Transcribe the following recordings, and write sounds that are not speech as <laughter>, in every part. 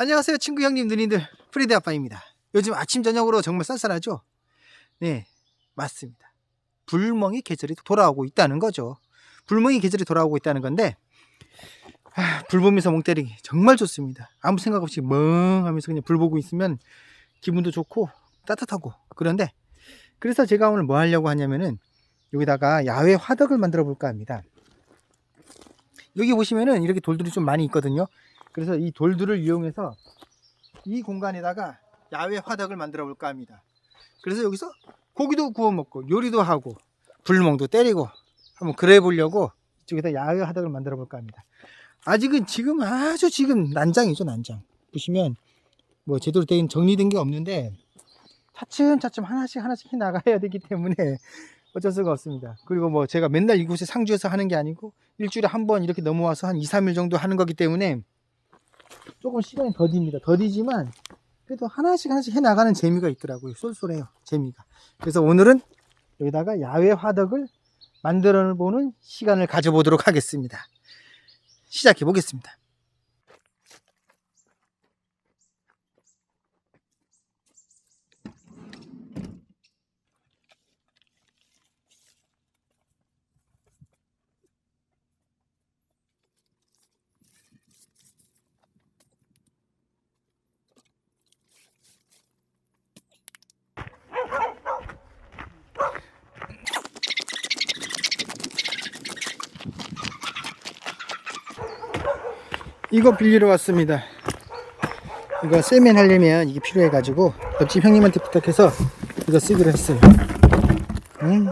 안녕하세요 친구 형님 누님들. 프리드 아빠입니다. 요즘 아침 저녁으로 정말 쌀쌀하죠? 네 맞습니다. 불멍이 계절이 돌아오고 있다는 거죠. 불멍이 계절이 돌아오고 있다는 건데 아, 불 보면서 멍 때리기 정말 좋습니다. 아무 생각 없이 멍 하면서 그냥 불 보고 있으면 기분도 좋고 따뜻하고 그런데 그래서 제가 오늘 뭐 하려고 하냐면은 여기다가 야외 화덕을 만들어 볼까 합니다. 여기 보시면은 이렇게 돌들이 좀 많이 있거든요 그래서 이 돌들을 이용해서 이 공간에다가 야외 화덕을 만들어 볼까 합니다. 그래서 여기서 고기도 구워 먹고 요리도 하고 불멍도 때리고 한번 그래 보려고 이쪽에다 야외 화덕을 만들어 볼까 합니다. 아직은 지금 아주 지금 난장이죠 난장. 보시면 뭐 제대로 된 정리된 게 없는데 차츰차츰 하나씩 하나씩 해 <laughs> 나가야 되기 때문에 어쩔 수가 없습니다. 그리고 뭐 제가 맨날 이곳에 상주에서 하는 게 아니고 일주일에 한 번 이렇게 넘어와서 한 2, 3일 정도 하는 거기 때문에 조금 시간이 더딥니다. 더디지만 그래도 하나씩 하나씩 해 나가는 재미가 있더라고요. 쏠쏠해요. 재미가. 그래서 오늘은 여기다가 야외 화덕을 만들어 보는 시간을 가져보도록 하겠습니다. 시작해 보겠습니다. 이거 빌리러 왔습니다. 이거 세면 하려면 이게 필요해가지고 옆집 형님한테 부탁해서 이거 쓰기로 했어요. 음.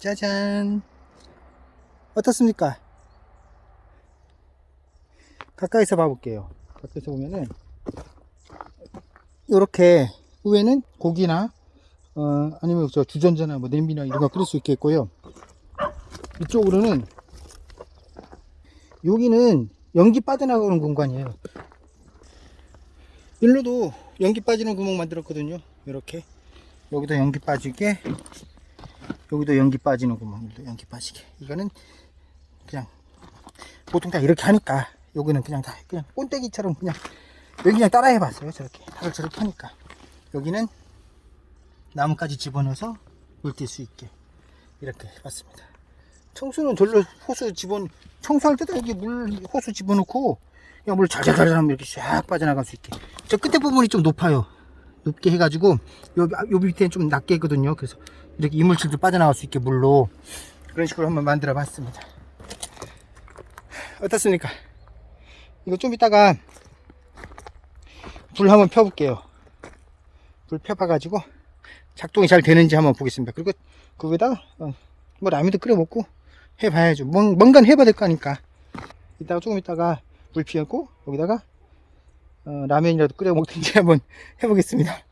짜잔. 어떻습니까? 가까이서 봐볼게요. 가까이서 보면은, 요렇게, 위에는 고기나, 어, 아니면 저 주전자나 뭐 냄비나 이런 거 끓일 수 있겠고요. 이쪽으로는, 여기는 연기 빠져나가는 공간이에요. 일로도 연기 빠지는 구멍 만들었거든요. 이렇게. 여기도 연기 빠지게, 여기도 연기 빠지는 구멍, 여기도 연기 빠지게. 이거는 그냥 보통 다 이렇게 하니까 여기는 그냥 다 그냥 꼰대기처럼 그냥 여기 그냥 따라 해봤어요. 저렇게 다들 저렇게 하니까 여기는 나무까지 집어넣어서 물뛸 수 있게 이렇게 해봤습니다. 청소는 절로 호수 집어 청소할 때도 여기 물 호수 집어넣고 그냥 물 잘잘잘 하면 이렇게 샥 빠져나갈 수 있게. 저 끝에 부분이 좀 높아요. 높게 해가지고 요, 요 밑에는 좀 낮게 했거든요. 그래서 이렇게 이물질도 빠져나갈 수 있게 물로 그런 식으로 한번 만들어 봤습니다. 어떻습니까? 이거 좀 이따가 불 한번 펴 볼게요. 불 펴봐 가지고 작동이 잘 되는지 한번 보겠습니다. 그리고 거기다가 어, 뭐 라면도 끓여 먹고 해봐야죠. 뭔, 뭔가 해봐야 될 거니까. 이따가 조금 이따가 불 피우고 여기다가 어, 라면이라도 끓여 먹든지 <laughs> 한번 해보겠습니다.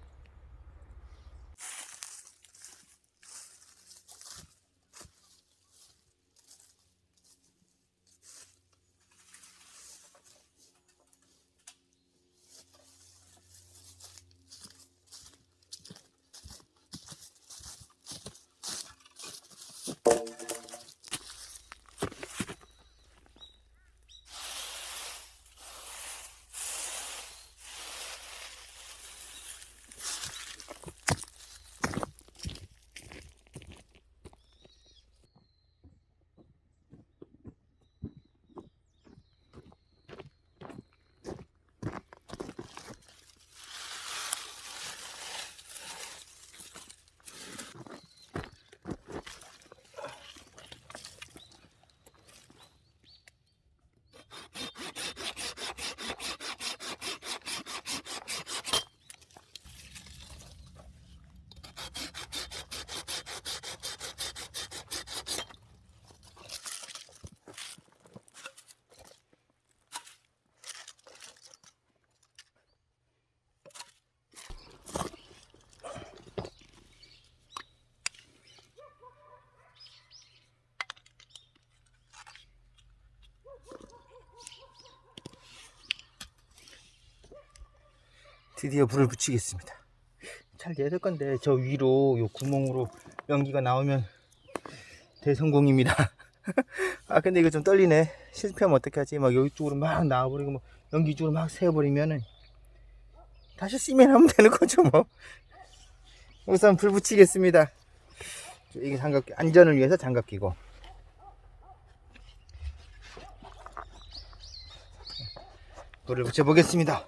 드디어 불을 붙이겠습니다. 잘 돼야 될 건데 저 위로 요 구멍으로 연기가 나오면 대성공입니다. <laughs> 아 근데 이거 좀 떨리네. 실패하면 어떡하지? 막 여기 쪽으로 막 나와버리고 뭐 연기 쪽으로 막 새어버리면은 다시 씨면 하면 되는 거죠 뭐. 우선 불 붙이겠습니다. 이게 장갑 끼- 안전을 위해서 장갑 끼고. 불을 붙여 보겠습니다.